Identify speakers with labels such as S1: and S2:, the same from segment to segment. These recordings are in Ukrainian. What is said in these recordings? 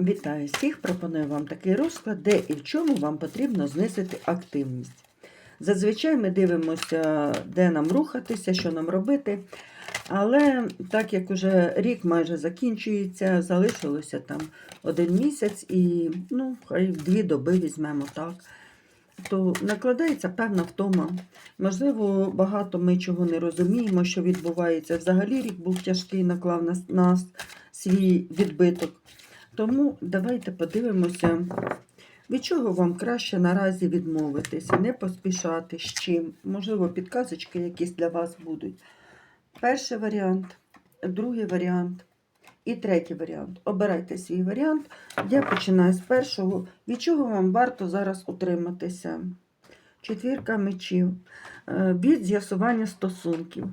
S1: Вітаю всіх! Пропоную вам такий розклад, де і в чому вам потрібно знизити активність. Зазвичай ми дивимося, де нам рухатися, що нам робити. Але так як уже рік майже закінчується, залишилося там один місяць і ну, хай дві доби візьмемо так, то накладається певна втома. Можливо, багато ми чого не розуміємо, що відбувається. Взагалі рік був тяжкий, наклав на нас свій відбиток. Тому давайте подивимося, від чого вам краще наразі відмовитися, не поспішати з чим. Можливо, підказочки якісь для вас будуть. Перший варіант, другий варіант і третій варіант. Обирайте свій варіант. Я починаю з першого. Від чого вам варто зараз утриматися? Четвірка мечів. Е, Від з'ясування стосунків.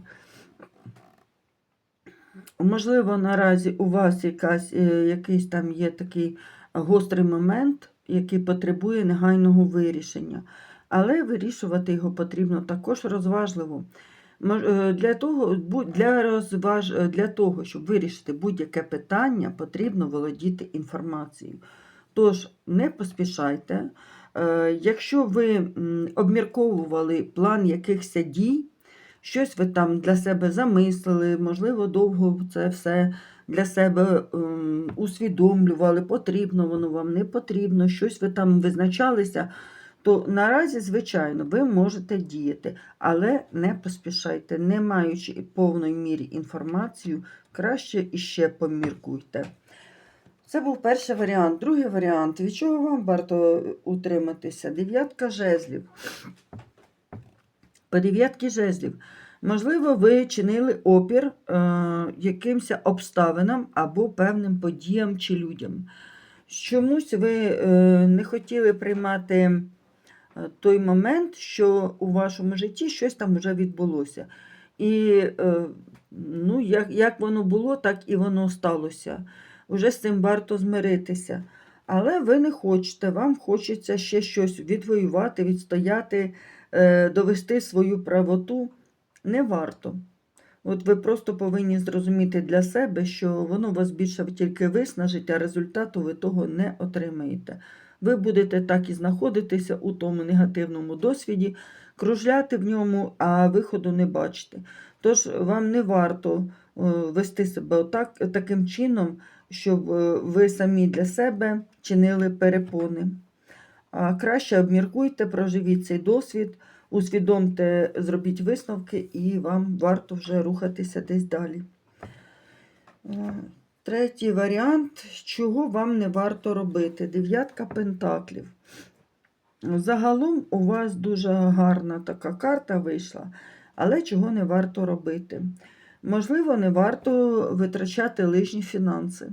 S1: Можливо, наразі у вас якась, е, якийсь там є такий гострий момент, який потребує негайного вирішення. Але вирішувати його потрібно також розважливо. Е, Для того, для, розваж... е, для того, щоб вирішити будь-яке питання, потрібно володіти інформацією. Тож, не поспішайте. Якщо ви обмірковували план якихось дій, щось ви там для себе замислили, можливо, довго це все для себе ем, усвідомлювали, потрібно воно вам, не потрібно, щось ви там визначалися, то наразі, звичайно, ви можете діяти, але не поспішайте, не маючи повної мірі інформацію, краще іще поміркуйте. Це був перший варіант. Другий варіант. Від чого вам варто утриматися? Дев'ятка жезлів. По дев'ятки жезлів. Можливо, ви чинили опір е, якимось обставинам або певним подіям чи людям. Чомусь ви е, не хотіли приймати е, той момент, що у вашому житті щось там вже відбулося. І е, ну, як, як воно було, так і воно сталося. Уже з цим варто змиритися. Але ви не хочете, вам хочеться ще щось відвоювати, відстояти, довести свою правоту. Не варто. От ви просто повинні зрозуміти для себе, що воно вас більше тільки виснажить, а результату ви того не отримаєте. Ви будете так і знаходитися у тому негативному досвіді, кружляти в ньому, а виходу не бачите. Тож вам не варто е, вести себе отак, таким чином, щоб е, ви самі для себе чинили перепони. Краще обміркуйте, проживіть цей досвід, усвідомте, зробіть висновки, і вам варто вже рухатися десь далі. Е, Третій варіант, чого вам не варто робити. Дев'ятка пентаклів. Загалом у вас дуже гарна така карта вийшла, але чого не варто робити. Можливо, не варто витрачати лишні фінанси.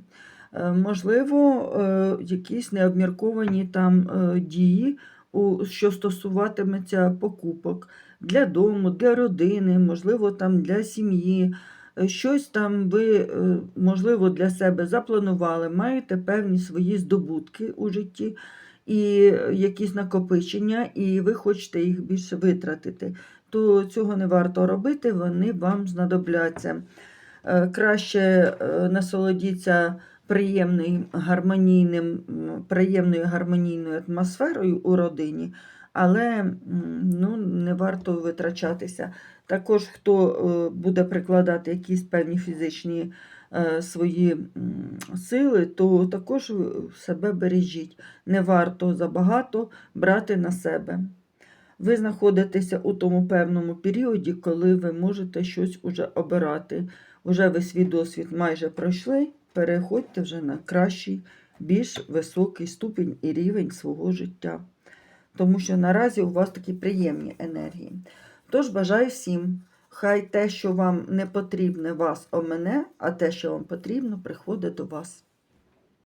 S1: Е, Можливо, е, якісь необмірковані там е, дії, що стосуватиметься покупок для дому, для родини, можливо, там для сім'ї. Щось там ви, можливо, для себе запланували, маєте певні свої здобутки у житті і якісь накопичення, і ви хочете їх більше витратити, то цього не варто робити, вони вам знадобляться. Краще насолодіться приємним, гармонійним, приємною гармонійною атмосферою у родині, але ну, не варто витрачатися. Також, хто е, буде прикладати якісь певні фізичні е, свої сили, то також себе бережіть. Не варто забагато брати на себе. Ви знаходитеся у тому певному періоді, коли ви можете щось уже обирати. Уже ви свій досвід майже пройшли, переходьте вже на кращий, більш високий ступінь і рівень свого життя. Тому що наразі у вас такі приємні енергії. Тож бажаю всім, хай те, що вам не потрібне, вас омене, а те, що вам потрібно, приходить до вас.